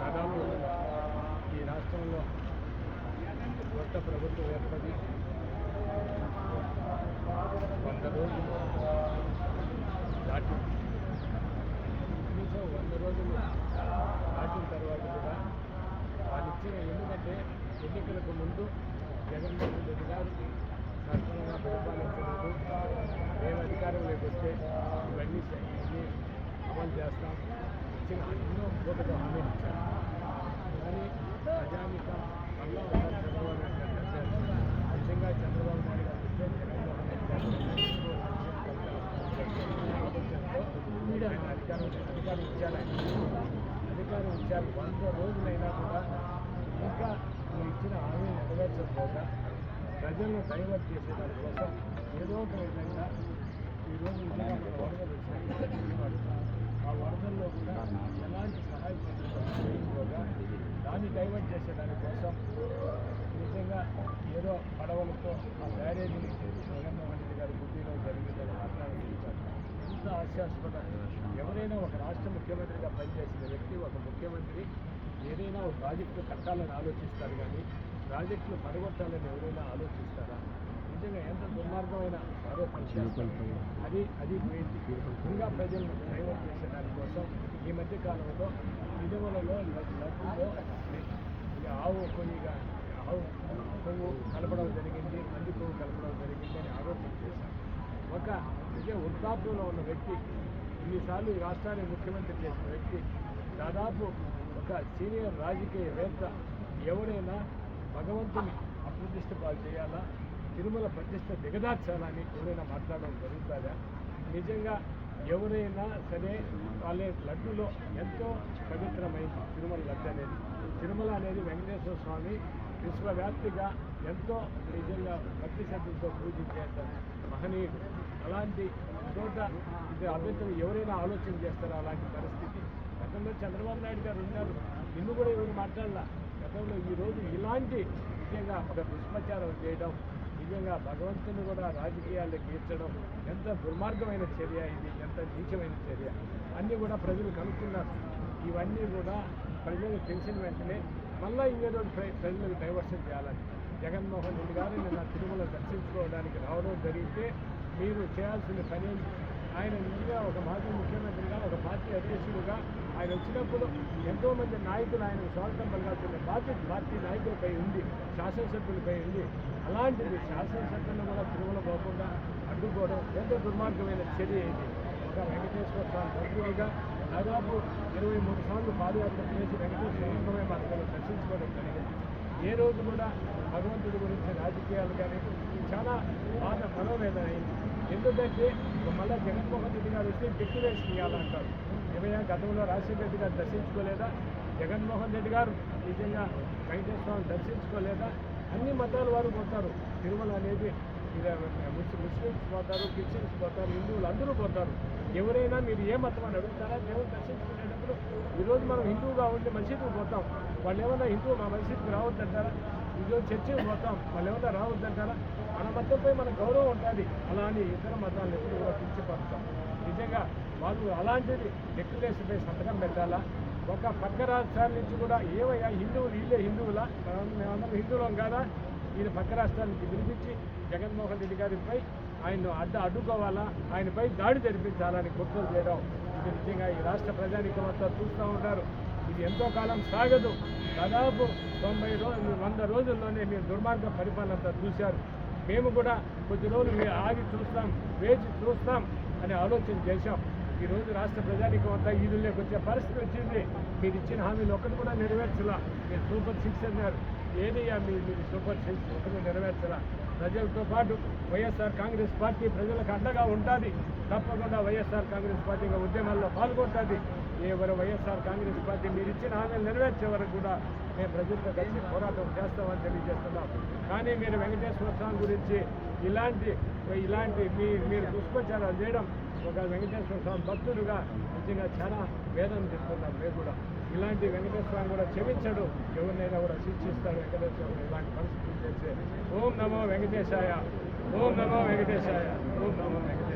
దాదాపు ఈ రాష్ట్రంలో కొత్త ప్రభుత్వం ఏర్పడి వంద రోజులు దాటి కనీసం వంద రోజులు దాటిన తర్వాత కూడా వాళ్ళు ఇచ్చిన ఎందుకంటే ఎన్నికలకు ముందు జగన్మోహన్ రెడ్డి గారు సక్రమంగా పరిపాలించలేదు మేము అధికారంలోకి వస్తే ఇవన్నీ చే- ఇవన్నీ అమలు చేస్తాం. ఇచ్చిన ఎన్నో కోట్లతో హామీ ఇచ్చారు. కానీ ప్రజానికం మళ్ళా చంద్రబాబు నిజంగా చంద్రబాబు నాయుడు గారు వస్తే జగన్మోహన్ రెడ్డి గారు మీడియా అధికారం అధికారం ఇచ్చారు అధికారం ఇచ్చారు. వంద రోజులైనా కూడా ఇంకా ఇచ్చిన హామీ నెరవేర్చకపోగా ప్రజలను డైవర్ట్ చేసే దానికోసం ఏదో ఒక వరదల్లో ఎలాంటి సహాయం చేయకపోగా దాన్ని డైవర్ట్ చేసే దానికోసం నిజంగా ఏదో పడవలతో ఆ బ్యారేజీని జగన్మోహన్ రెడ్డి గారి బుద్ధిలో జరిగిందని మాట్లాడుతున్నారు ఎంత హాస్యాస్పదం ఎవరైనా ఒక రాష్ట్ర ముఖ్యమంత్రిగా పనిచేసిన వ్యక్తి ఒక ముఖ్యమంత్రి ఏదైనా ఒక ప్రాజెక్టు కట్టాలని ఆలోచిస్తారు కానీ ప్రాజెక్టులు పడగొట్టాలని ఎవరైనా ఆలోచిస్తారా మార్గమైన దుర్మార్గమైన ఆరోపణ అది అది పోయింది ఇంకా ప్రజలను డైవర్ట్ చేసే దానికోసం ఈ మధ్య కాలంలో తిరుమలలో లడ్డులో ఆవు కొయ్యిగా ఆవు కొవ్వు కలపడం జరిగింది మంది కొవ్వు కలపడం జరిగింది అని ఆరోపణ చేశారు. ఒక అంటే వృద్ధాప్యంలో ఉన్న వ్యక్తి ఇన్నిసార్లు ఈ రాష్ట్రాన్ని ముఖ్యమంత్రి చేసిన వ్యక్తి దాదాపు ఒక సీనియర్ రాజకీయవేత్త ఎవరైనా భగవంతుని అప్రతిష్ట పాలు చేయాలా? తిరుమల ప్రతిష్ట దిగదార్చాలని ఎవరైనా మాట్లాడడం జరుగుతుందా? నిజంగా ఎవరైనా సరే వాళ్ళ లడ్డులో ఎంతో పవిత్రమైంది తిరుమల లడ్డు అనేది. తిరుమల అనేది వెంకటేశ్వర స్వామి విశ్వవ్యాప్తిగా ఎంతో నిజంగా భక్తి శ్రద్ధలతో పూజించేంత మహనీయుడు. అలాంటి చోట ఇది అభ్యంతరం ఎవరైనా ఆలోచన చేస్తారో అలాంటి పరిస్థితి? గతంలో చంద్రబాబు నాయుడు గారు ఉన్నారు. నిన్ను కూడా ఎవరు మాట్లాడాల? గతంలో ఈరోజు ఇలాంటి నిజంగా ఒక దుష్ప్రచారం చేయడం ముఖ్యంగా భగవంతుని కూడా రాజకీయాల్లో గీర్చడం ఎంత దుర్మార్గమైన చర్య ఇది ఎంత నీచమైన చర్య? అన్నీ కూడా ప్రజలు కనుక్కున్నారు ఇవన్నీ కూడా ప్రజలకు తెలిసిన వెంటనే మళ్ళీ ఇంకేదో ప్ర- ప్రజలకు డైవర్షన్ చేయాలని జగన్మోహన్ రెడ్డి గారు నిన్న తిరుమల దర్శించుకోవడానికి రావడం జరిగితే మీరు చేయాల్సిన పని ఆయన నిజంగా ఒక మాజీ ముఖ్యమంత్రిగా ఒక పార్టీ అధ్యక్షుడిగా ఆయన వచ్చినప్పుడు ఎంతోమంది నాయకులు ఆయన స్వాగతం పలకాల్సిన బాధ్యత పార్టీ నాయకులపై ఉంది శాసనసభ్యులపై ఉంది. అలాంటిది శాసనసభ్యులను కూడా తిరుమల పోకుండా అడ్డుకోవడం ఎంత దుర్మార్గమైన చర్య ఇది? ఒక వెంకటేశ్వర స్వామి భక్తుడిగా దాదాపు ఇరవై మూడు సార్లు పాదయాత్ర చేసి వెంకటేశ్వర స్వామి మార్గంలో దర్శించుకోవడం జరిగింది. ఏ రోజు కూడా భగవంతుడి గురించి రాజకీయాలు కానీ చాలా బాధ మనోవేదన అయింది. ఎందుకంటే మళ్ళీ జగన్మోహన్ రెడ్డి గారు వస్తే డిక్లరేషన్ ఇవ్వాలంటారు. ఏమయ్యా గతంలో రాజశేఖర రెడ్డి గారు దర్శించుకోలేదా? జగన్మోహన్ రెడ్డి గారు నిజంగా వెంకటేశ్వరం దర్శించుకోలేదా? అన్ని మతాల వారు పోతారు. తిరుమల అనేది ముస్లిమ్స్ పోతారు క్రిస్టియన్స్ పోతారు హిందువులు అందరూ పోతారు. ఎవరైనా మీరు ఏ మతం అని అడుగుతారా? దేవుడు దర్శించుకునేటప్పుడు ఈరోజు మనం హిందువుగా ఉండి మసీదుకు పోతాం. వాళ్ళు ఏమన్నా హిందువు మా మసీదుకు రావద్దంటారా? ఈరోజు చర్చికి పోతాం. వాళ్ళు ఏమన్నా రావద్దంటారా? మన మతంపై మన గౌరవం ఉంటుంది. అలా అని ఇతర మతాలను ఎప్పుడు కూడా కించపరుస్తాం నిజంగా వాళ్ళు అలాంటిది డిక్లరేషన్పై సంతకం పెట్టాలా? ఒక పక్క రాష్ట్రాల నుంచి కూడా ఏమయ్యా హిందువులు వీళ్ళే హిందువులా? మేమందరం హిందువులం కాదా? ఈయన పక్క రాష్ట్రాల నుంచి పిలిపించి జగన్మోహన్ రెడ్డి గారిపై ఆయన అడ్డ అడ్డుకోవాలా? ఆయనపై దాడి జరిపించాలని కుట్రలు చేయడం. ఇది నిజంగా ఈ రాష్ట్ర ప్రజానికం అంతా చూస్తూ ఉంటారు. ఇది ఎంతో కాలం సాగదు. దాదాపు తొంభై రోజులు వంద రోజుల్లోనే మీరు దుర్మార్గ పరిపాలన అంతా చూశారు. మేము కూడా కొద్ది రోజులు మీరు ఆగి చూస్తాం వేచి చూస్తాం అనే ఆలోచన చేశాం. ఈ రోజు రాష్ట్ర ప్రజానికి వద్ద ఈదుల్లోకి వచ్చే పరిస్థితి వచ్చింది. మీరు ఇచ్చిన హామీలు ఒకటి కూడా నెరవేర్చలా. మీరు సూపర్ సిక్స్ అన్నారు. ఏదయ్యా మీరు మీరు సూపర్ సిక్స్ ఒకటి నెరవేర్చలా? ప్రజలతో పాటు వైఎస్ఆర్ కాంగ్రెస్ పార్టీ ప్రజలకు అండగా ఉంటుంది. తప్పకుండా వైఎస్ఆర్ కాంగ్రెస్ పార్టీ ఉద్యమాల్లో పాల్గొంటుంది. ఎవరు వైఎస్ఆర్ కాంగ్రెస్ పార్టీ మీరు ఇచ్చిన హామీలు నెరవేర్చే వరకు కూడా మేము ప్రజలతో కలిసి పోరాటం చేస్తామని తెలియజేస్తున్నాం. కానీ మీరు వెంకటేశ్వర స్వామి గురించి ఇలాంటి ఇలాంటి మీ మీరు దుష్ప్రచారాలు చేయడం ఒక వెంకటేశ్వర స్వామి భక్తుడుగా నిజంగా చాలా వేదన చెప్తున్నాం మేము కూడా. ఇలాంటి వెంకటేశ్వర స్వామి కూడా క్షమించడు. ఎవరినైనా కూడా శిక్షిస్తాడు వెంకటేశ్వర ఇలాంటి పరిస్థితులు చేస్తే. ఓం నమో వెంకటేశాయ. ఓం నమో వెంకటేశాయ. ఓం నమో వెంకటేశాయ.